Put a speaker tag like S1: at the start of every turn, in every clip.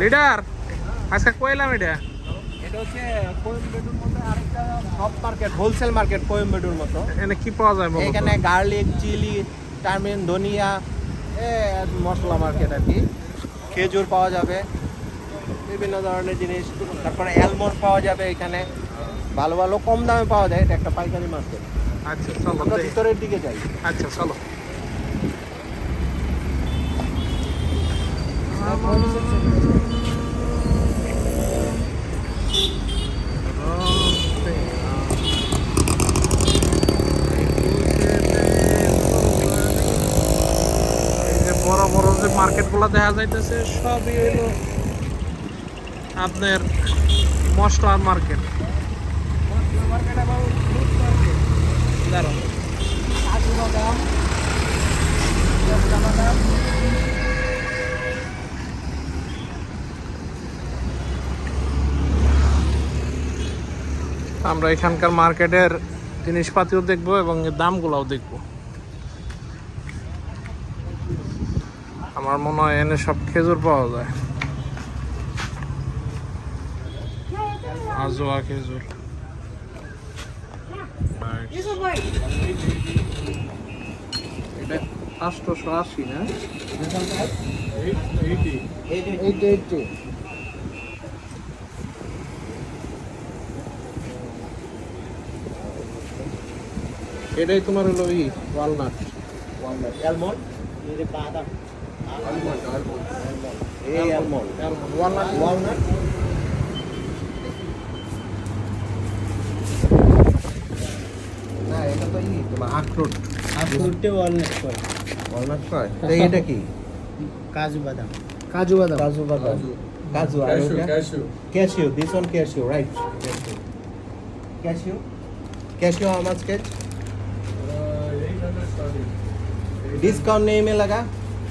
S1: Leader আজকে কইলাম এটা?
S2: এটা হচ্ছে কোয়েম্বেডুর আরেকটা সব মার্কেট হোলসেল মার্কেট কোয়েম্বেডুর মতো।
S1: এখানে কি পাওয়া যায়
S2: এখানে গার্লিক চিলি টার্মিন ধনিয়া এ মশলা মার্কেট আর কি। খেজুর পাওয়া যাবে বিভিন্ন ধরনের জিনিস। তারপরে অ্যালমন্ড পাওয়া যাবে এখানে। ভালো ভালো কম দামে পাওয়া যায় এটা একটা পাইকারি মার্কেট।
S1: আচ্ছা চলো
S2: আমরা ভিতরের দিকে যাই।
S1: আচ্ছা চলো যে বড় বড় যে মার্কেটগুলো দেখা যাইতেছে, সবই হইল আপনার মশলার মার্কেট আমরা এখানকার মার্কেটের জিনিসপাতিও দেখব এবং দামগুলোও দেখব। আমার মনে হয় এনে সব খেজুর পাওয়া যায়। আজোয়া খেজুর। আশি না
S2: এইটা এইটা
S1: এটাই তোমার হলো ই ওয়ালনাট
S2: ওয়ালনাট অ্যালমন্ড বাদাম। এই অ্যালমন্ড
S1: ওয়ালনাট
S2: ওয়ালনাট না এটা তো ই তোমার আখরোট
S3: আখরোটে ওয়ালনাট করে
S2: ওয়ালনাট কয় তো এটা কি
S3: কাজু বাদাম
S1: কাজু বাদাম
S2: কাজু বাদাম কাজু আর ওটা cashew this one cashew right cashew cashew how much के डिस्काउंट नहीं में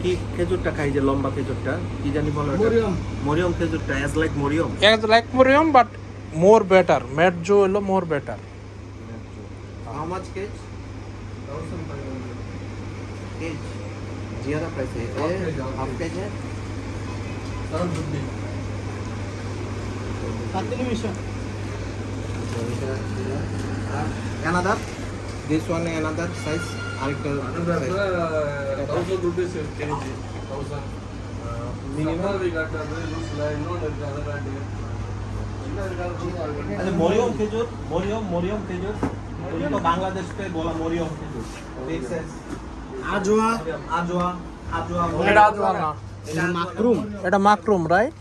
S2: কি খেজুরটা খাই লম্বা খেজুরটা? কি জানি বলো
S3: Mariam.
S2: Mariam খেজুরটা as like Mariam.
S1: As like Mariam but more better ম্যাটজো হলো মোর বেটার
S2: হাউ মাচ কেজ কেজ জিয়ারা প্রাইস है हाफ केज है
S3: सर
S2: बुद्धि দিস ওয়ান অ্যানাদার সাইজ আরেকটা আচ্ছা মরিয়ম খেজুর মরিয়ম মরিয়ম খেজুর তুমি তো বাংলাদেশ पे बोला মরিয়ম খেজুর ঠিক আছে
S3: আজওয়া
S2: আজওয়া আজওয়া
S1: এটা আজওয়া না।
S3: এটা মাকরুম
S1: এটা মাকরুম রাইট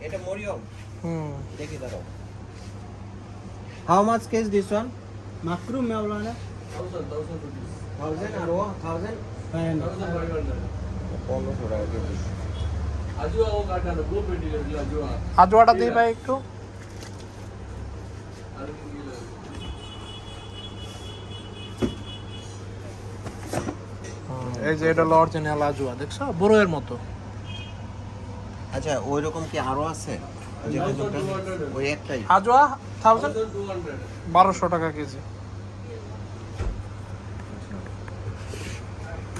S2: এটা মরিয়ম
S1: হুম
S2: দেখি দাঁড়াও হাউ মাচ কেজ দিস ওয়ান
S3: মাকরুম মেওলানা
S2: থাউজেন্ড আর ও থাউজেন্ড
S3: ফাইন
S2: পনেরোশো টাকা
S1: দিই ভাই একটু। এই যে এটা হলো অরিজিনাল আজওয়া দেখছ? বড়ের মতো।
S2: আচ্ছা ওই রকম কি আরও আছে? ওই একটাই।
S1: আজওয়া থাউজেন্ড বারোশো টাকা কেজি।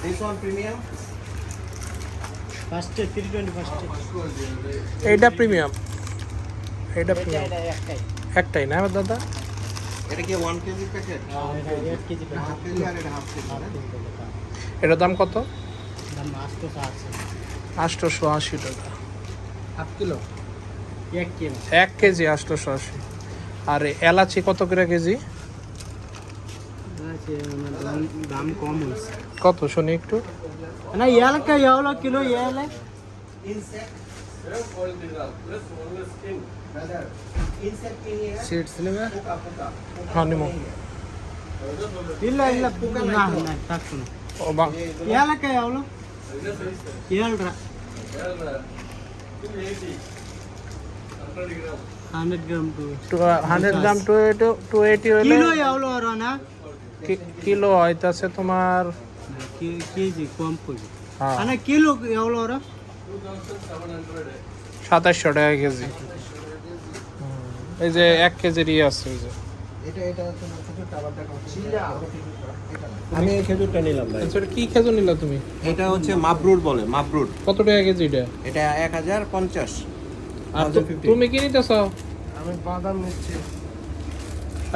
S2: দিস ওয়ান প্রিমিয়াম
S3: ফার্স্টে থ্রি টোয়েন্টি ফার্স্টে
S1: এইটা প্রিমিয়াম। এইটা
S3: এটা
S1: প্রিমিয়াম।
S3: একটাই।
S1: না দাদা?
S2: এটা কি ওয়ান কেজি প্যাকেট
S3: এটা কেজি
S2: কেজি আর এটা হাফ কেজি
S1: এটার দাম কত?
S3: দাম আটশো আছে
S1: আটশোশো আশি টাকা।
S3: Half kilo? এক কিলো
S1: এক কেজি আটশোশো আশি। আর এলাচি কত করে কেজি?
S3: দাম কম হয়েছে
S1: কত শুনি একটু
S3: না
S2: ইয়ালকা এவ்வளো
S3: কিলো ইয়ালে
S2: ಸೀಡ್ಸ್ ನಿಮಗೆ
S1: ಹಾಂ ನಿಮ್ಮ
S3: ಇಲ್ಲ ಇಲ್ಲ ಏಲಕ್ಕ ಯಾವಳು ಏಳ್ರ hundred gram two
S1: hundred gram two two two eighty
S3: kilo ಯಾವಳು
S1: ಅವರೋನಾ కిలో అయితే তোমার?
S3: কেজি কম
S1: পড়বে
S3: মানে হ্যাঁ। কিলো এগুলো ওরা?
S1: সাতাশশো টাকা কেজি। এই যে এক কেজির ইয়ে আছে এই যে।
S2: আমি এই খেজুরটা নিলাম
S1: আচ্ছা, কি খেজুর নিলা তুমি?
S2: এটা হচ্ছে বলে
S1: কত টাকা কেজি এটা?
S2: এটা এক হাজার পঞ্চাশ।
S1: আর তুমি কি নিতেছ?
S2: আমি বাদাম নিচ্ছি।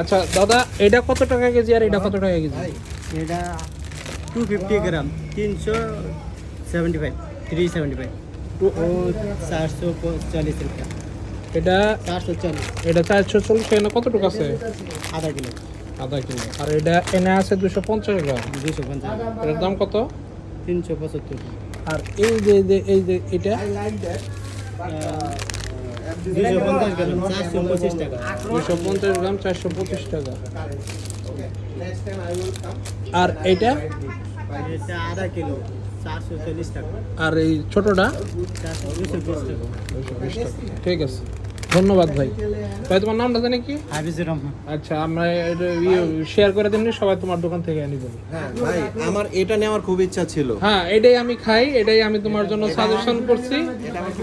S1: আচ্ছা দাদা এটা কত টাকা কেজি আর এটা কত টাকা কেজি?
S3: এটা টু ফিফটি গ্রাম তিনশো seventy five three seventy five two ও চারশো চালিশ রুপিয়া।
S1: এটা
S3: চারশো চালিশ
S1: এটা চারশো চল্লিশ এখানে কতটুকু আছে?
S3: আধা কিলো।
S1: আধা কিলো। আর এটা এনে আছে দুশো পঞ্চাশ গ্রাম।
S3: দুশো পঞ্চাশ।
S1: এটার দাম কত?
S3: তিনশো পঁচাত্তর।
S1: আর এই যে এই যে এটা?
S3: দুশো পঞ্চাশ গ্রাম চারশো পঁচিশ টাকা
S1: আর এইটা
S3: এটা? আধা কিলো
S1: আর এই ছোটটা? ঠিক আছে। ধন্যবাদ ভাই। ভাই তোমার নামটা জানি কি?
S3: হাফিজুর রহমান।
S1: আচ্ছা আমরা শেয়ার করে দিন সবাই তোমার দোকান থেকে আনি বলি
S2: হ্যাঁ ভাই আমার এটা নেওয়ার খুব ইচ্ছা ছিল।
S1: হ্যাঁ এটাই আমি খাই এটাই আমি তোমার জন্য সাজেশন করছি।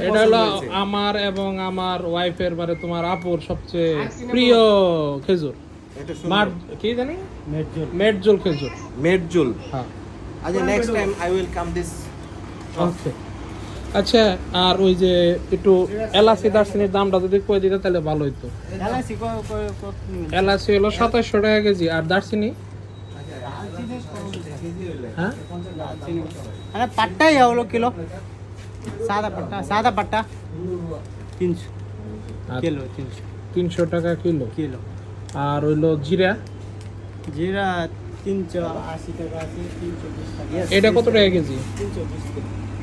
S1: এটা হলো আমার এবং আমার ওয়াইফের মানে তোমার আপুর সবচেয়ে প্রিয় খেজুর।
S2: এটা
S1: মার কি জানি?
S3: মেটজোল।
S1: মেটজুল খেজুর।
S2: মেটজুল।
S1: হ্যাঁ।
S2: আচ্ছা next time I will come this
S1: okay আচ্ছা আর ওই যে একটু এলাচি দারচিনির দামটা যদি কয়ে দিতে তাহলে ভালো হইতো।
S3: এলাচি
S1: হলো সাতাশশো টাকা কেজি আর দারচিনি? হ্যাঁ?
S3: পাট্টাই হলো কিলো। সাদা পাট্টা সাদা পাট্টা তিনশো।
S1: আচ্ছা।
S3: কিলো তিনশো।
S1: তিনশো টাকা কিলো।
S3: কিলো।
S1: আর হইল জিরা?
S3: জিরা তিনশো আশি টাকা তিনশো
S1: এটা কত টাকা কেজি?
S3: তিনশো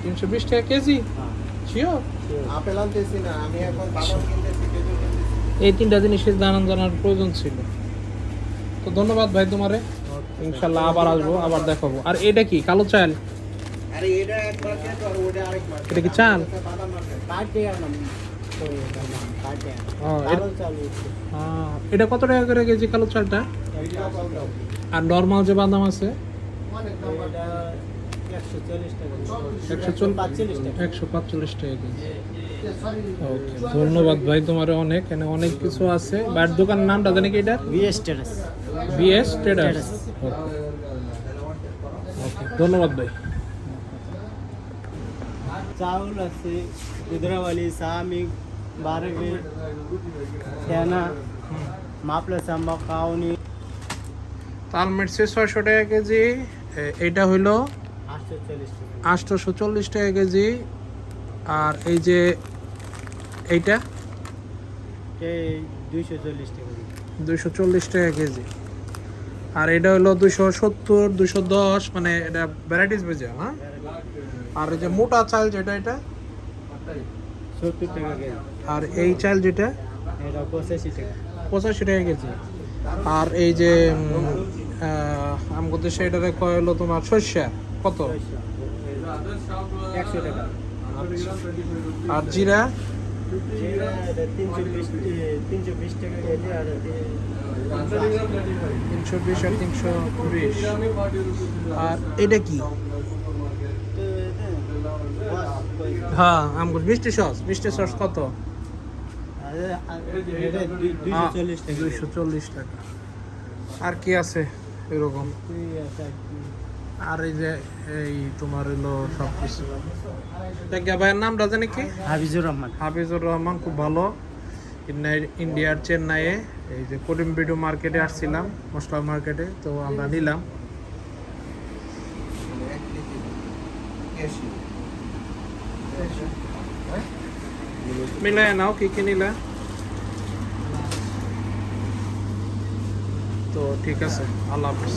S1: তিনশো বিশ টাকা কেজি।
S3: হ্যাঁ।
S1: শিওর
S2: আপেল আনতেছি না আমি এখন
S1: এই তিনটা জিনিসের জানান জানার প্রয়োজন ছিল। তো ধন্যবাদ ভাই তোমারে। ইনশাল্লাহ আবার আসব আবার দেখাবো। আর এটা কি কালো চাল?
S2: এটা
S1: কি চাল? আহ, এটা কত টাকা করে কেজি কালো চালটা? আর নর্মাল যে বাদাম আছে?
S3: একশো চল্লিশ
S1: একশো
S3: পাঁচচল্লিশ টাকা
S1: কেজি ওকে ধন্যবাদ ভাই তোমার অনেক এখানে অনেক কিছু আছে। বাট দোকানের নামটা জানি কি এটা?
S3: বিএস টেরাস
S1: বিএস ট্রেডার্স. ওকে ধন্যবাদ ভাই।
S3: চাউল আছে গুজরাওয়ালি সামি বারগে তেনা মাপলা সাম্বা কাউনি
S1: তাল মিরচি ছয়শো টাকা কেজি এইটা হইল আটশোশো চল্লিশ টাকা কেজি। আর এই যে এইটা?
S3: এই দুইশো চল্লিশ টাকা
S1: কেজি। আর এটা হলো দুশো সত্তর দুশো দশ মানে এটা ভ্যারাইটিস বেজে হ্যাঁ? আর এই যে মোটা চাল যেটা, এটা?
S3: সত্তর
S1: আর এই চাল যেটা?
S3: পঁচাশি টাকা
S1: কেজি। আর এই যে আমগো দেশে এটারে কয় হলো তোমার শস্যা? কত? আর জিরা?
S3: তিনশো বিশ টাকা আর
S1: তিনশো বিশ আর এটা কি? হ্যাঁ আমগো মিষ্টি সস। মিষ্টি সস কত?
S3: টাকা।
S1: দুইশো চল্লিশ টাকা। আর কি আছে এরকম? আর এই যে এই তোমার হলো সব কিছু ভাইয়ের নামটা জানি কি?
S3: হাফিজুর রহমান।
S1: হাফিজুর রহমান খুব ভালো। ইন্ডিয়া- ইন্ডিয়ার চেন্নাইয়ে এই যে করিমবিডু মার্কেটে আসছিলাম মশলা মার্কেটে তো আমরা নিলাম। মিলাই নাও কি কি নিলা? তো ঠিক আছে আল্লাহ হাফিজ।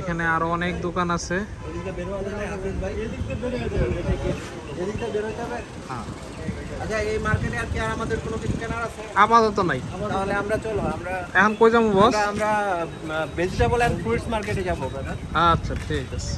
S1: এখানে আরও অনেক দোকান আছে। হ্যাঁ।
S2: আচ্ছা এই মার্কেটে আর কি আর আমাদের কোনো কিছু কেনার আছে
S1: আপাতত নাই।
S2: তাহলে আমরা চলো আমরা
S1: এখন কই যাব বস?
S2: আমরা ভেজিটেবল এন্ড ফ্রুটস মার্কেটে যাব
S1: আচ্ছা ঠিক আছে।